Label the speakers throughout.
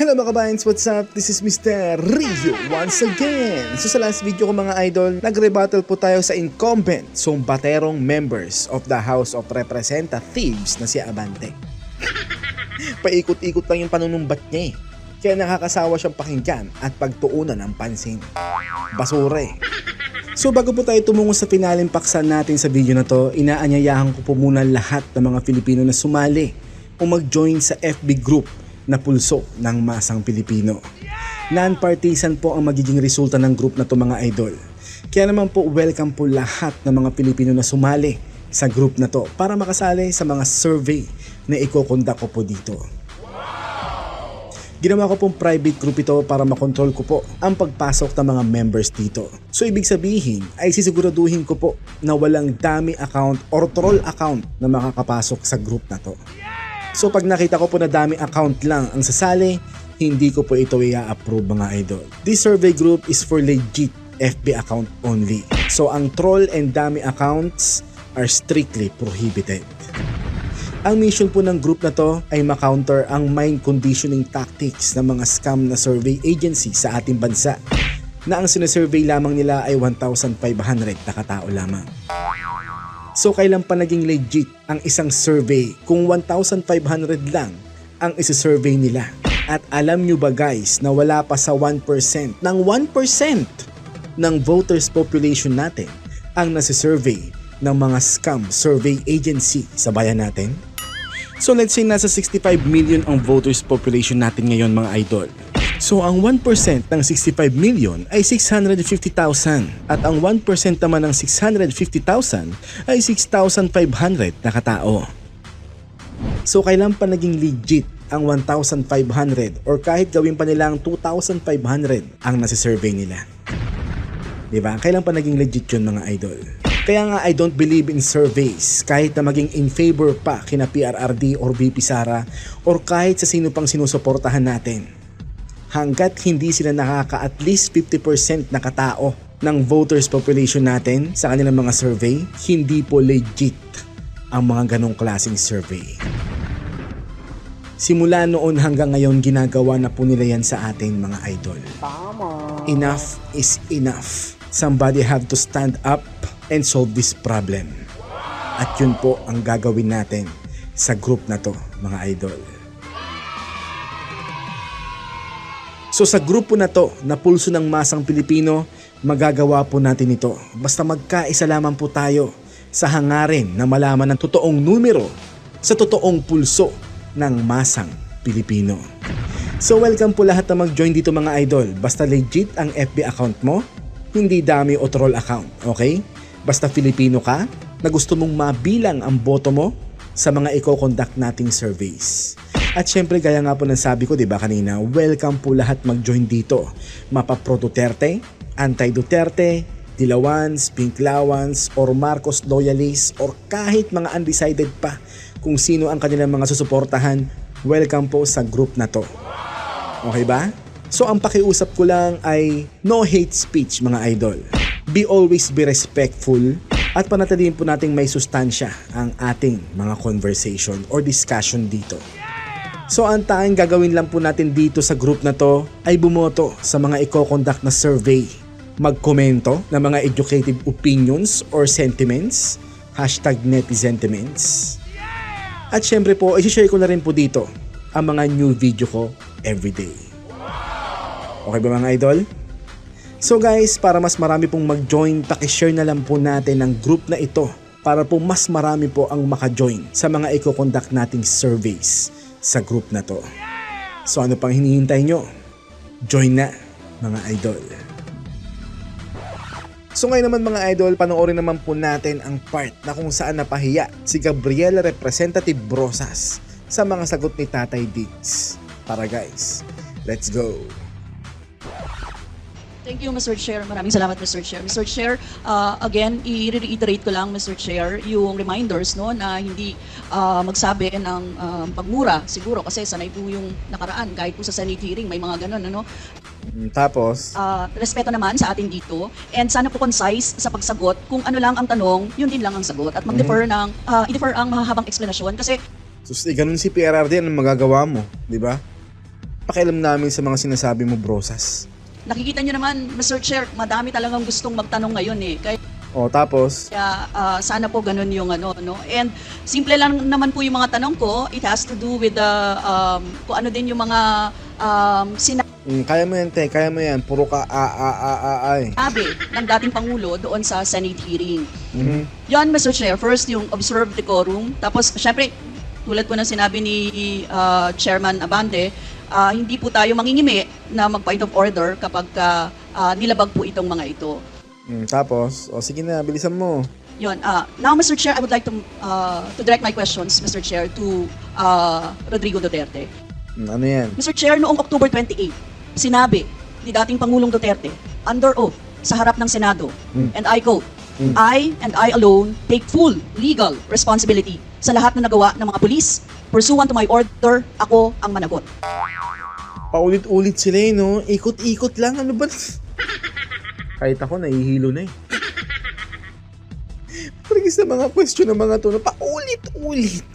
Speaker 1: Hello mga kabayans, what's up? This is Mr. Rio once again. So sa last video ko mga idol, nagre-battle po tayo sa incumbent sumbaterong members of the House of Representatives na si Abante. Paikot-ikot lang yung panunumbat niya eh. Kaya nakakasawa siyang pakinggan at pagtuunan ng pansin. Basure. So bago po tayo tumungo sa finaling paksan natin sa video na to, inaanyayahan ko po muna lahat ng mga Pilipino na sumali o mag-join sa FB group na pulso ng masang Pilipino. Non-partisan po ang magiging resulta ng group na to mga idol. Kaya naman po welcome po lahat ng mga Pilipino na sumali sa group na to para makasali sa mga survey na ikokondak ko po dito. Ginawa ko pong private group ito para makontrol ko po ang pagpasok ng mga members dito. So ibig sabihin ay sisiguraduhin ko po na walang dami account or troll account na makakapasok sa group na to. So pag nakita ko po na dami account lang ang sasali, hindi ko po ito i-approve mga idol. This survey group is for legit FB account only. So ang troll and dami accounts are strictly prohibited. Ang mission po ng group na to ay makounter ang mind conditioning tactics ng mga scam na survey agency sa ating bansa na ang sinesurvey lamang nila ay 1,500 na katao lamang. So kailan pa naging legit ang isang survey kung 1,500 lang ang isi-survey nila? At alam nyo ba guys na wala pa sa 1% ng 1% ng voters population natin ang nasi-survey ng mga scam survey agency sa bayan natin? So let's say nasa 65 million ang voters population natin ngayon mga idol. So ang 1% ng 65 million ay 650,000 at ang 1% naman ng 650,000 ay 6,500 na katao. So kailan pa naging legit ang 1,500 or kahit gawin pa nila ang 2,500 ang nasi-survey nila? 'Di ba? Kailan pa naging legit yun mga idol? Kaya nga I don't believe in surveys kahit na maging in favor pa kina PRRD or VP Sara or kahit sa sino pang sinusuportahan natin. Hanggat hindi sila nakaka at least 50% na katao ng voters population natin sa kanilang mga survey, hindi po legit ang mga ganong klaseng survey. Simula noon hanggang ngayon ginagawa na po nila yan sa atin mga idol. Enough is enough. Somebody have to stand up and solve this problem. At yun po ang gagawin natin sa group na to mga idol. So sa grupo na to na pulso ng masang Pilipino, magagawa po natin ito. Basta magkaisa lamang po tayo sa hangarin na malaman ng totoong numero sa totoong pulso ng masang Pilipino. So welcome po lahat na mag-join dito mga idol. Basta legit ang FB account mo, hindi dami o troll account, okay? Basta Filipino ka na gusto mong mabilang ang boto mo sa mga i-conduct nating surveys. At syempre gaya nga po ng sabi ko 'di ba kanina, welcome po lahat mag-join dito. Mapa Pro Duterte, Anti Duterte, Dilawans, Pinklawans, or Marcos loyalists, or kahit mga undecided pa kung sino ang kanilang mga susuportahan, welcome po sa group na to. Okay ba? So ang pakiusap ko lang ay no hate speech mga idol. Be always be respectful at panatilihin po nating may sustansya ang ating mga conversation or discussion dito. So ang tanging gagawin lang po natin dito sa group na to ay bumoto sa mga i-conduct na survey. Magkomento ng mga educative opinions or sentiments, hashtag netizentiments. At syempre po, isi-share ko na rin po dito ang mga new video ko everyday. Okay ba mga idol? So guys, para mas marami pong mag-join, pakishare na lang po natin ang group na ito para po mas marami po ang maka-join sa mga i-conduct nating surveys sa group na to. So ano pang hinihintay nyo? Join na mga idol. So ngayon naman mga idol, panoorin naman po natin ang part na kung saan napahiya si Gabriela Representative Brosas sa mga sagot ni Tatay Diggs. Para guys, let's go!
Speaker 2: Thank you, Mr. Chair. Maraming salamat, Mr. Chair. Mr. Chair, uh, again, i-reiterate ko lang, Mr. Chair, yung reminders no, na hindi uh, magsabi ng um, pagmura, siguro, kasi sanay po yung nakaraan. Kahit po sa Senate hearing, may mga ganun. Ano?
Speaker 1: Mm, Tapos,
Speaker 2: Uh, respeto naman sa atin dito. And sana po concise sa pagsagot. Kung ano lang ang tanong, yun din lang ang sagot. At mag-defer ng, uh, i-defer ang mahahabang explanation. Kasi
Speaker 1: sus, eh, ganun si PRRD, anong magagawa mo? Di ba? pakialam namin sa mga sinasabi mo, brosas?
Speaker 2: Nakikita niyo naman, Mr. Chair, madami talagang gustong magtanong ngayon eh. Kaya
Speaker 1: O, tapos,
Speaker 2: Kaya ah, sana po ganun yung ano, no? And simple lang naman po yung mga tanong ko. It has to do with the, um, kung ano din yung mga um, sinabi
Speaker 1: mm, kaya mo yan, te, kaya mo yan. Puro ka a, a, a, a, a, eh.
Speaker 2: ng dating Pangulo doon sa Senate hearing.
Speaker 1: Mhm.
Speaker 2: Yon, Mr. Chair. First, yung observed decorum. Tapos, syempre, tulad po ng sinabi ni ah, Chairman Abante, ah, hindi po tayo mangingimi na mag-point of order kapag ah, nilabag po itong mga ito.
Speaker 1: Mm, tapos, o sige na, bilisan mo.
Speaker 2: Yon. Uh, now, Mr. Chair, I would like to uh, to direct my questions, Mr. Chair, to uh, Rodrigo Duterte.
Speaker 1: Mm, ano yan?
Speaker 2: Mr. Chair, noong October 28, sinabi ni dating Pangulong Duterte, under oath, sa harap ng Senado,
Speaker 1: Mm.
Speaker 2: and I quote,
Speaker 1: Mm.
Speaker 2: I and I alone take full legal responsibility sa lahat na nagawa ng mga pulis. Pursuant to my order, ako ang managot.
Speaker 1: Paulit-ulit sila eh, no? Ikot-ikot lang, ano ba? Kahit ako, nahihilo na eh. Parang sa mga question ng mga to, na paulit-ulit.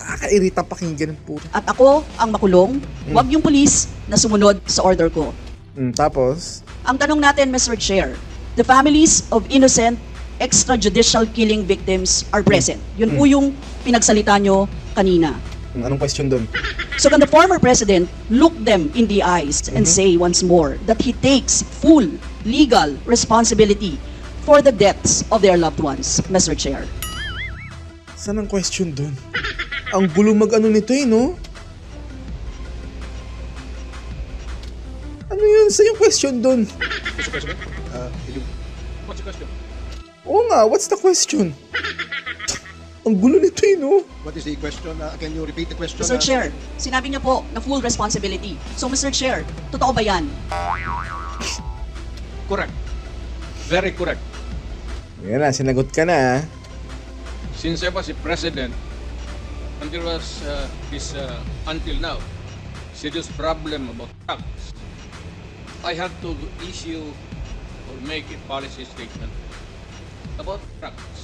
Speaker 1: Nakakairita pakinggan ng puro.
Speaker 2: At ako ang makulong, wag yung pulis na sumunod sa order ko.
Speaker 1: Mm, tapos,
Speaker 2: Ang tanong natin, Mr. Chair, the families of innocent extrajudicial killing victims are present. Yun po yung pinagsalita nyo kanina.
Speaker 1: mm, anong question doon?
Speaker 2: So can the former president look them in the eyes and say once more that he takes full legal responsibility for the deaths of their loved ones, Mr. Chair?
Speaker 1: Saan ang question doon? Ang gulo mag-ano nito eh, no? Ano yun? Saan yung question doon?
Speaker 3: What's the question?
Speaker 1: Oo nga, what's the question? Ang gulo nito eh, no?
Speaker 3: What is the question? Uh, can you repeat the question?
Speaker 2: Mr.
Speaker 3: uh,
Speaker 2: Chair, sinabi niya po na full responsibility. So Mr. Chair, totoo ba yan?
Speaker 4: Correct. Very correct.
Speaker 1: Yan na, sinagot ka na ah.
Speaker 4: Since I was a president, there was uh, this, uh, until now, serious problem about drugs, I had to issue or make a policy statement about drugs.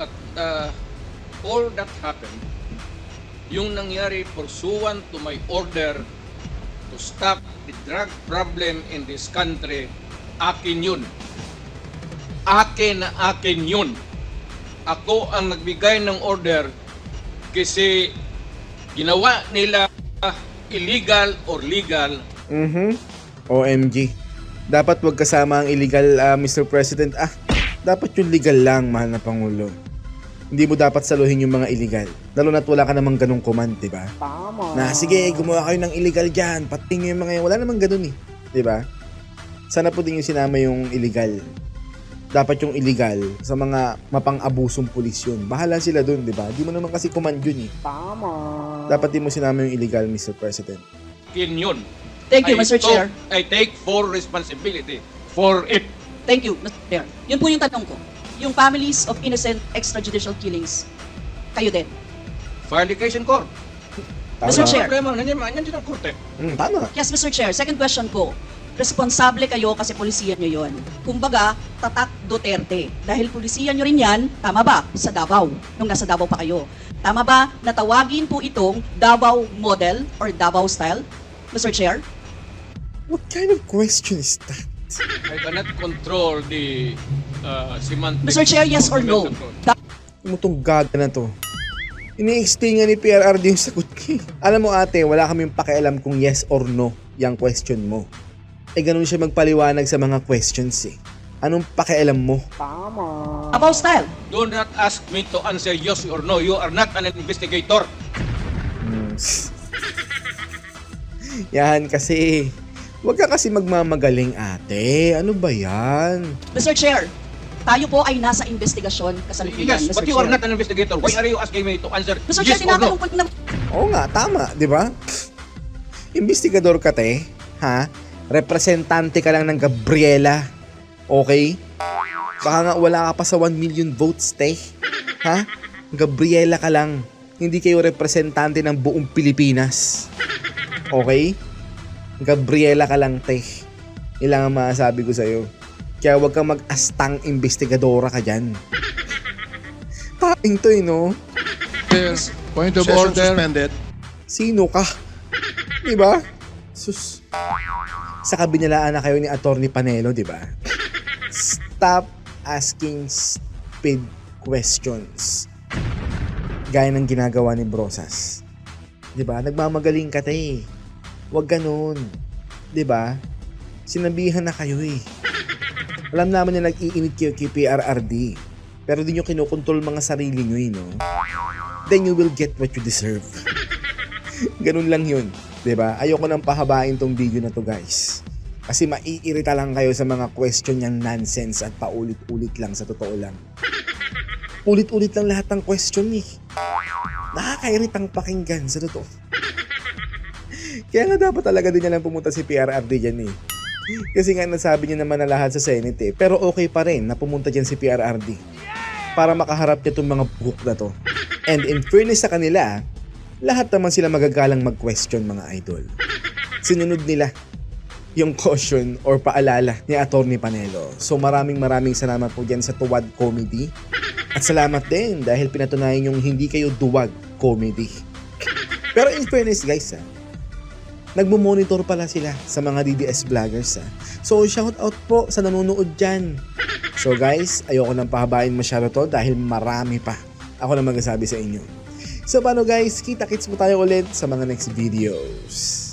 Speaker 4: At uh, all that happened, yung nangyari pursuant to my order to stop the drug problem in this country, akin yun. Akin na akin yun. Ako ang nagbigay ng order kasi ginawa nila illegal or legal
Speaker 1: Mhm. OMG. Dapat wag kasama ang illegal, ah, Mr. President. Ah, dapat yung legal lang, mahal na Pangulo. Hindi mo dapat saluhin yung mga illegal. Lalo na't wala ka namang ganong command, di ba? Tama. Na, sige, gumawa kayo ng illegal dyan. Pating yung mga yan. Wala namang ganun eh. Di ba? Sana po din yung sinama yung illegal. Dapat yung illegal sa mga mapang-abusong pulis yun. Bahala sila dun, di ba? Di mo naman kasi command yun eh. Tama. Dapat di mo sinama yung illegal, Mr. President.
Speaker 4: kin yun.
Speaker 2: Thank you,
Speaker 4: I
Speaker 2: Mr. Chair.
Speaker 4: I take full responsibility for it.
Speaker 2: Thank you, Mr. Chair. Yun po yung tanong ko. Yung families of innocent extrajudicial killings, kayo din.
Speaker 4: In court.
Speaker 1: Tama.
Speaker 2: Mr. Chair.
Speaker 4: Problema, nandiyan, nandiyan ang korte.
Speaker 1: Mm, tama.
Speaker 2: Yes, Mr. Chair. Second question po. Responsable kayo kasi polisiyan nyo yon. Kumbaga, tatak Duterte. Dahil polisiyan nyo rin yan, tama ba? Sa Davao, nung nasa Davao pa kayo. Tama ba na tawagin po itong Davao model or Davao style? Mr. Chair?
Speaker 1: What kind of question is that?
Speaker 4: I cannot control the uh, semantics.
Speaker 2: Mr. Chair, yes or no?
Speaker 1: Ano tong gaga na to? Ini-explain nga ni PRRD yung sagot ko eh. Alam mo ate, wala kaming pakialam kung yes or no yung question mo. Eh ganun siya magpaliwanag sa mga questions eh. Anong pakialam mo?
Speaker 2: Davao style.
Speaker 4: Do not ask me to answer yes or no. You are not an investigator.
Speaker 1: Hmm. Yan kasi. Huwag ka kasi magmamagaling ate. Ano ba yan?
Speaker 2: Mr. Chair, tayo po ay nasa investigasyon kasalukuyan,
Speaker 4: Yes,
Speaker 2: Mr.
Speaker 4: but you
Speaker 2: Chair.
Speaker 4: are not an investigator. Why are you asking me to answer
Speaker 2: Mr.
Speaker 4: yes
Speaker 2: Chair,
Speaker 4: or no?
Speaker 2: tinatanong ko na
Speaker 1: Oo nga, tama, di ba? Investigador ka te, ha? Representante ka lang ng Gabriela. Okay? Baka nga wala ka pa sa 1 million votes, te. Ha? Gabriela ka lang. Hindi kayo representante ng buong Pilipinas. Okay? Gabriela ka lang, te. Ilang ang masasabi ko sa'yo. Kaya huwag kang mag-astang investigadora ka dyan. Taing to eh, no?
Speaker 5: Point of
Speaker 3: Session
Speaker 5: order.
Speaker 3: suspended.
Speaker 1: Sino ka? Di ba? Sus. Sa kabinalaan na kayo ni Attorney Panelo, di ba? Stop asking stupid questions. Gaya ng ginagawa ni Brosas. Di ba? Nagmamagaling ka te. Huwag ganun. Ba? Sinabihan na kayo eh. Alam naman na nag-iinit kayo kay PRRD. Pero di nyo kinukontrol mga sarili nyo eh, no? Then you will get what you deserve. Ganun lang yun. ba? Ayoko nang pahabain tong video na to guys. Kasi maiirita lang kayo sa mga question niyang nonsense at paulit-ulit lang sa totoo lang. Ulit-ulit lang lahat ng question eh. Nakakairitang pakinggan sa totoo. Kaya nga dapat talaga din niya lang pumunta si PRRD dyan eh. Kasi nga nasabi niya naman na lahat sa Senate eh. Pero okay pa rin na pumunta dyan si PRRD. Para makaharap niya itong mga book na to. And in fairness sa kanila, lahat naman sila magagalang mag-question mga idol. Sinunod nila yung caution or paalala ni Attorney Panelo. So maraming maraming salamat po dyan sa Tuwad Comedy. At salamat din dahil pinatunayan yung hindi kayo duwag comedy. Pero in fairness guys ha, nagmo-monitor pala sila sa mga DDS vloggers ha. So shout out po sa nanonood dyan. So guys, ayoko nang pahabain masyado to dahil marami pa. Ako na magsasabi sa inyo. So paano guys, kita-kits mo tayo ulit sa mga next videos.